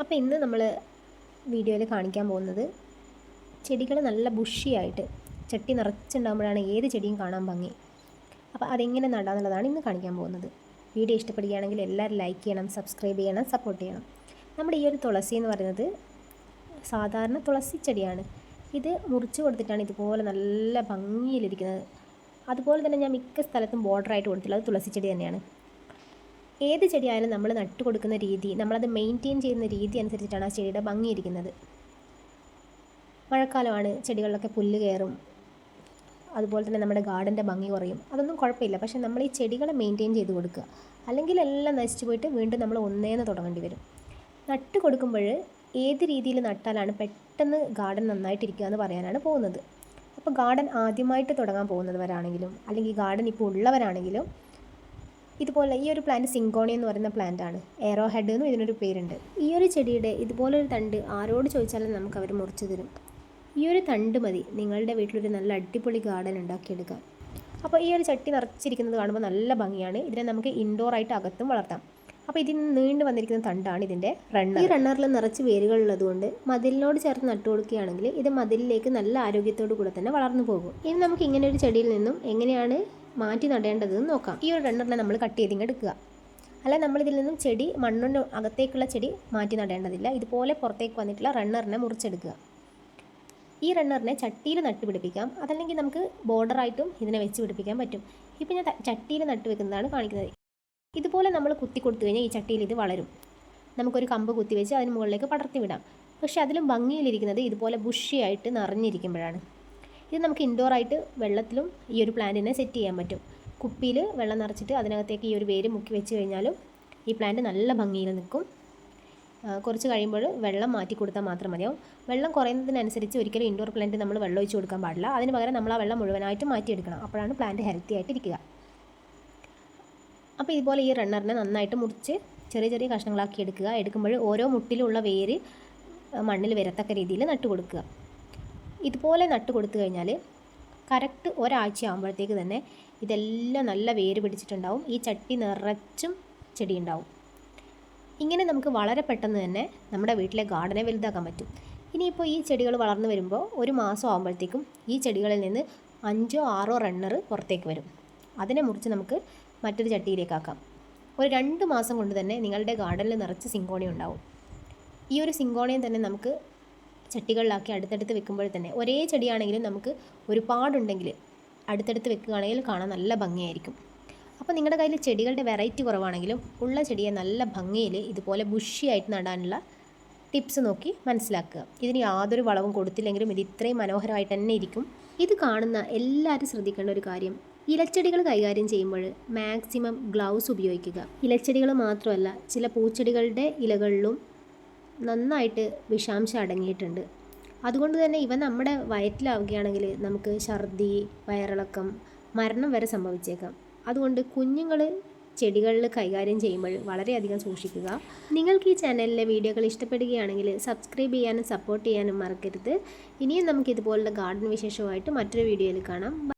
അപ്പോൾ ഇന്ന് നമ്മൾ വീഡിയോയിൽ കാണിക്കാൻ പോകുന്നത് ചെടികൾ നല്ല ബുഷിയായിട്ട് ചട്ടി നിറച്ചുണ്ടാകുമ്പോഴാണ് ഏത് ചെടിയും കാണാൻ ഭംഗി. അപ്പോൾ അതെങ്ങനെ നടാന്നുള്ളതാണ് ഇന്ന് കാണിക്കാൻ പോകുന്നത്. വീഡിയോ ഇഷ്ടപ്പെടുകയാണെങ്കിൽ എല്ലാവരും ലൈക്ക് ചെയ്യണം സബ്സ്ക്രൈബ് ചെയ്യണം സപ്പോർട്ട് ചെയ്യണം. നമ്മുടെ ഈ ഒരു തുളസി എന്ന് പറയുന്നത് സാധാരണ തുളസി ചെടിയാണ്. ഇത് മുറിച്ച് കൊടുത്തിട്ടാണ് ഇതുപോലെ നല്ല ഭംഗിയിലിരിക്കുന്നത്. അതുപോലെ തന്നെ ഞാൻ മിക്ക സ്ഥലത്തും ബോർഡറായിട്ട് കൊടുത്തിട്ടുള്ളത് തുളസി ചെടി തന്നെയാണ്. ഏത് ചെടിയായാലും നമ്മൾ നട്ടു കൊടുക്കുന്ന രീതി നമ്മളത് മെയിന്റെയിൻ ചെയ്യുന്ന രീതി അനുസരിച്ചിട്ടാണ് ആ ചെടിയുടെ ഭംഗിയിരിക്കുന്നത് മഴക്കാലമാണ് ചെടികളിലൊക്കെ പുല്ല് കയറും. അതുപോലെ തന്നെ നമ്മുടെ ഗാർഡന്റെ ഭംഗി കുറയും. അതൊന്നും കുഴപ്പമില്ല. പക്ഷേ നമ്മൾ ഈ ചെടികളെ മെയിന്റെയിൻ ചെയ്ത് കൊടുക്കുക. അല്ലെങ്കിൽ എല്ലാം നശിച്ചു പോയിട്ട് വീണ്ടും നമ്മൾ ഒന്നേന്ന് തുടങ്ങേണ്ടി വരും. നട്ട് കൊടുക്കുമ്പോൾ ഏത് രീതിയിൽ നട്ടാലാണ് പെട്ടെന്ന് ഗാർഡൻ നന്നായിട്ടിരിക്കുക എന്ന് പറയാനാണ് പോകുന്നത്. അപ്പോൾ ഗാർഡൻ ആദ്യമായിട്ട് തുടങ്ങാൻ പോകുന്നവരാണെങ്കിലും അല്ലെങ്കിൽ ഗാർഡൻ ഇപ്പോൾ ഉള്ളവരാണെങ്കിലും ഇതുപോലെ ഈ ഒരു പ്ലാന്റ് സിങ്കോണി എന്ന് പറയുന്ന പ്ലാന്റ് ആണ്. എയറോ ഹെഡ് എന്നും ഇതിനൊരു പേരുണ്ട്. ഈ ഒരു ചെടിയുടെ ഇതുപോലൊരു തണ്ട് ആരോട് ചോദിച്ചാലും നമുക്ക് അവർ മുറിച്ചു തരും. ഈ ഒരു തണ്ട് മതി. നിങ്ങളുടെ വീട്ടിലൊരു നല്ല അടിപൊളി ഗാർഡൻ ഉണ്ടാക്കിയെടുക്കാം. അപ്പോൾ ഈ ഒരു ചട്ടി നിറച്ചിരിക്കുന്നത് കാണുമ്പോൾ നല്ല ഭംഗിയാണ്. ഇതിനെ നമുക്ക് ഇൻഡോർ ആയിട്ട് അകത്തും വളർത്താം. അപ്പോൾ ഇതിന് നീണ്ടു വന്നിരിക്കുന്ന തണ്ടാണ് ഇതിന്റെ റണ്ണർ ഈ റണ്ണറിൽ നിറച്ച് വേരുകളുള്ളതുകൊണ്ട് മതിലിനോട് ചേർത്ത് നട്ടു കൊടുക്കുകയാണെങ്കിൽ ഇത് മതിലിലേക്ക് നല്ല ആരോഗ്യത്തോടു കൂടെ തന്നെ വളർന്നു പോകും. ഇനി നമുക്ക് ഇങ്ങനെ ഒരു ചെടിയിൽ നിന്നും എങ്ങനെയാണ് മാറ്റി നടേണ്ടതെന്ന് നോക്കാം. ഈ ഒരു രണ്ടെണ്ണം നമ്മൾ കട്ട് ചെയ്തിങ്ങ് എടുക്കുക അല്ല നമ്മളിതിൽ നിന്നും ചെടി മണ്ണിന്റെ അകത്തേക്കുള്ള ചെടി മാറ്റി നടേണ്ടതില്ല. ഇതുപോലെ പുറത്തേക്ക് വന്നിട്ടുള്ള റണ്ണറിനെ മുറിച്ചെടുക്കുക. ഈ റണ്ണറിനെ ചട്ടിയിൽ നട്ട് പിടിപ്പിക്കാം. അതല്ലെങ്കിൽ നമുക്ക് ബോർഡറായിട്ടും ഇതിനെ വെച്ച് പിടിപ്പിക്കാൻ പറ്റും. ഇപ്പം ഞാൻ ചട്ടിയിൽ നട്ട് വെക്കുന്നതാണ് കാണിക്കുന്നത്. ഇതുപോലെ നമ്മൾ കുത്തി കൊടുത്തു കഴിഞ്ഞാൽ ഈ ചട്ടിയിൽ ഇത് വളരും. നമുക്കൊരു കമ്പ് കുത്തി വെച്ച് അതിന് മുകളിലേക്ക് പടർത്തി വിടാം. പക്ഷേ അതിലും ഭംഗിയിലിരിക്കുന്നത് ഇതുപോലെ ബുഷിയായിട്ട് നിറഞ്ഞിരിക്കുമ്പോഴാണ്. ഇത് നമുക്ക് ഇൻഡോർ ആയിട്ട് വെള്ളത്തിലും ഈ ഒരു പ്ലാന്റിനെ സെറ്റ് ചെയ്യാൻ പറ്റും. കുപ്പിയിൽ വെള്ളം നിറച്ചിട്ട് അതിനകത്തേക്ക് ഈ ഒരു വേര് മുക്കി വെച്ച് കഴിഞ്ഞാലും ഈ പ്ലാന്റ് നല്ല ഭംഗിയിൽ നിൽക്കും. കുറച്ച് കഴിയുമ്പോൾ വെള്ളം മാറ്റി കൊടുത്താൽ മാത്രം മതിയാവും. വെള്ളം കുറയുന്നതിനനുസരിച്ച് ഒരിക്കലും ഇൻഡോർ പ്ലാന്റ് നമ്മൾ വെള്ളം ഒഴിച്ച് കൊടുക്കാൻ പാടില്ല. അതിന് പകരം നമ്മൾ ആ വെള്ളം മുഴുവനായിട്ട് മാറ്റിയെടുക്കണം അപ്പോഴാണ് പ്ലാന്റ് ഹെൽത്തി ആയിട്ടിരിക്കുക അപ്പോൾ ഇതുപോലെ ഈ റണ്ണറിനെ നന്നായിട്ട് മുറിച്ച് ചെറിയ ചെറിയ കഷ്ണങ്ങളാക്കി എടുക്കുക. എടുക്കുമ്പോൾ ഓരോ മുട്ടിലുള്ള വേര് മണ്ണിൽ വരത്തക്ക രീതിയിൽ നട്ട് കൊടുക്കുക ഇതുപോലെ നട്ട് കൊടുത്തു കഴിഞ്ഞാൽ കറക്റ്റ് ഒരാഴ്ച ആകുമ്പോഴത്തേക്ക് തന്നെ ഇതെല്ലാം നല്ല വേര് പിടിച്ചിട്ടുണ്ടാവും. ഈ ചട്ടി നിറച്ചും ചെടി ഉണ്ടാവും ഇങ്ങനെ നമുക്ക് വളരെ പെട്ടെന്ന് തന്നെ നമ്മുടെ വീട്ടിലെ ഗാർഡനെ വലുതാക്കാൻ പറ്റും. ഇനിയിപ്പോൾ ഈ ചെടികൾ വളർന്നു വരുമ്പോൾ ഒരു മാസം ആകുമ്പോഴത്തേക്കും ഈ ചെടികളിൽ നിന്ന് അഞ്ചോ ആറോ റണ്ണർ പുറത്തേക്ക് വരും. അതിനെ മുറിച്ച് നമുക്ക് മറ്റൊരു ചട്ടിയിലേക്കാക്കാം ഒരു രണ്ട് മാസം കൊണ്ട് തന്നെ നിങ്ങളുടെ ഗാർഡനിൽ നിറച്ച് സിങ്കോണി ഉണ്ടാവും. ഈ ഒരു സിങ്കോണിയും തന്നെ നമുക്ക് ചട്ടികളിലാക്കി അടുത്തടുത്ത് വെക്കുമ്പോൾ തന്നെ ഒരേ ചെടിയാണെങ്കിലും നമുക്ക് ഒരുപാടുണ്ടെങ്കിൽ അടുത്തടുത്ത് വെക്കുകയാണെങ്കിൽ കാണാൻ നല്ല ഭംഗിയായിരിക്കും. അപ്പോൾ നിങ്ങളുടെ കയ്യിൽ ചെടികളുടെ വെറൈറ്റി കുറവാണെങ്കിലും ഉള്ള ചെടിയെ നല്ല ഭംഗിയിൽ ഇതുപോലെ ബുഷിയായിട്ട് നടാനുള്ള ടിപ്സ് നോക്കി മനസ്സിലാക്കുക. ഇതിന് യാതൊരു വളവും കൊടുത്തില്ലെങ്കിലും ഇത് ഇത്രയും മനോഹരമായിട്ട് തന്നെ ഇരിക്കും. ഇത് കാണുന്ന എല്ലാവരും ശ്രദ്ധിക്കേണ്ട ഒരു കാര്യം ഇലച്ചെടികൾ കൈകാര്യം ചെയ്യുമ്പോൾ മാക്സിമം ഗ്ലൗസ് ഉപയോഗിക്കുക. ഇലച്ചെടികൾ മാത്രമല്ല ചില പൂച്ചെടികളുടെ ഇലകളിലും നന്നായിട്ട് വിഷാംശം അടങ്ങിയിട്ടുണ്ട്. അതുകൊണ്ട് തന്നെ ഇവ നമ്മുടെ വയറ്റിലാവുകയാണെങ്കിൽ നമുക്ക് ഛർദി വയറിളക്കം മരണം വരെ സംഭവിച്ചേക്കാം. അതുകൊണ്ട് കുഞ്ഞുങ്ങൾ ചെടികളിൽ കൈകാര്യം ചെയ്യുമ്പോൾ വളരെയധികം സൂക്ഷിക്കുക. നിങ്ങൾക്ക് ഈ ചാനലിലെ വീഡിയോകൾ ഇഷ്ടപ്പെടുകയാണെങ്കിൽ സബ്സ്ക്രൈബ് ചെയ്യാനും സപ്പോർട്ട് ചെയ്യാനും മറക്കരുത്. ഇനിയും നമുക്ക് ഇതുപോലുള്ള ഗാർഡൻ വിശേഷമായിട്ട് മറ്റൊരു വീഡിയോയിൽ കാണാം.